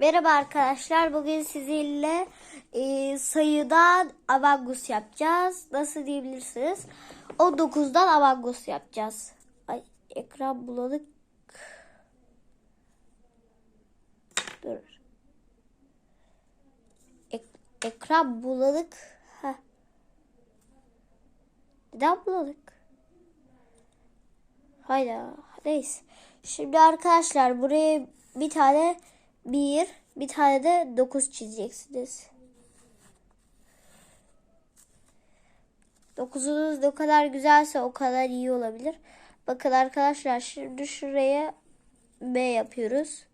Merhaba arkadaşlar. Bugün sizinle e, sayıdan Avangus yapacağız. Nasıl diyebilirsiniz? 19'dan Avangus yapacağız. Ay ekran bulanık. Dur. Ek- ekran bulanık. Heh. Neden bulanık? Hayda. Neyse. Şimdi arkadaşlar buraya bir tane bir, bir tane de dokuz çizeceksiniz. Dokuzunuz ne kadar güzelse o kadar iyi olabilir. Bakın arkadaşlar şimdi şuraya B yapıyoruz.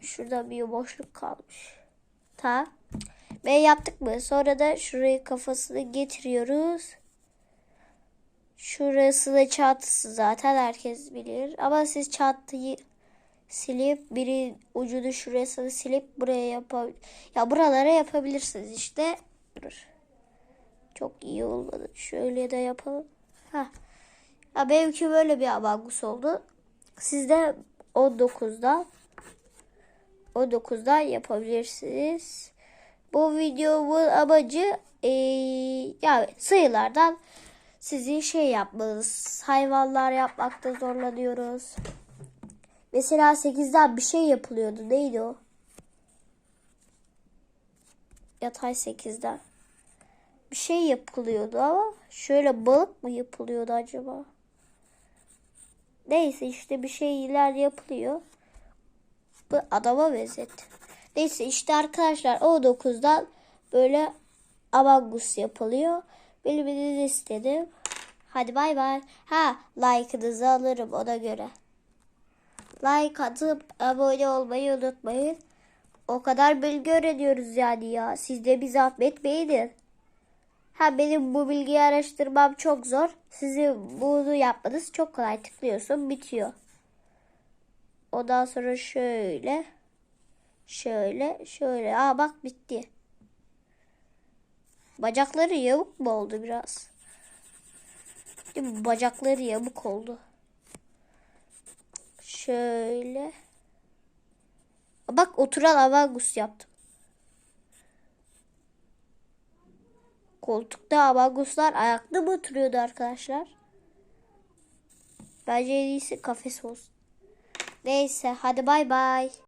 Şurada bir boşluk kalmış. Ta. B yaptık mı? Sonra da şuraya kafasını getiriyoruz. Şurası da çatısı zaten herkes bilir. Ama siz çatıyı silip biri ucunu şurasını silip buraya yapab ya buralara yapabilirsiniz işte. Dur. Çok iyi olmadı. Şöyle de yapalım. Ha. Ya benimki böyle bir avangus oldu. Sizde 19'da 19'da yapabilirsiniz. Bu videomun amacı eee yani sayılardan sizi şey yapmanız. Hayvanlar yapmakta zorlanıyoruz. Mesela 8'den bir şey yapılıyordu. Neydi o? Yatay 8'den. Bir şey yapılıyordu ama şöyle balık mı yapılıyordu acaba? Neyse işte bir şeyler yapılıyor. Bu adama benzetti. Neyse işte arkadaşlar o 9'dan böyle Amangus yapılıyor. Bilmenizi istedim. Hadi bay bay. Ha like'ınızı alırım ona göre. Like atıp abone olmayı unutmayın. O kadar bilgi öğreniyoruz yani ya. Siz de bir zahmet. Ha benim bu bilgiyi araştırmam çok zor. Sizin bunu yapmanız çok kolay. Tıklıyorsun bitiyor. Ondan sonra şöyle. Şöyle şöyle. Aa bak bitti. Bacakları yamuk mu oldu biraz? Değil mi? Bacakları yamuk oldu. Şöyle. Bak oturan avangus yaptım. Koltukta avanguslar ayakta mı oturuyordu arkadaşlar? Bence en iyisi kafes olsun. Neyse hadi bay bay.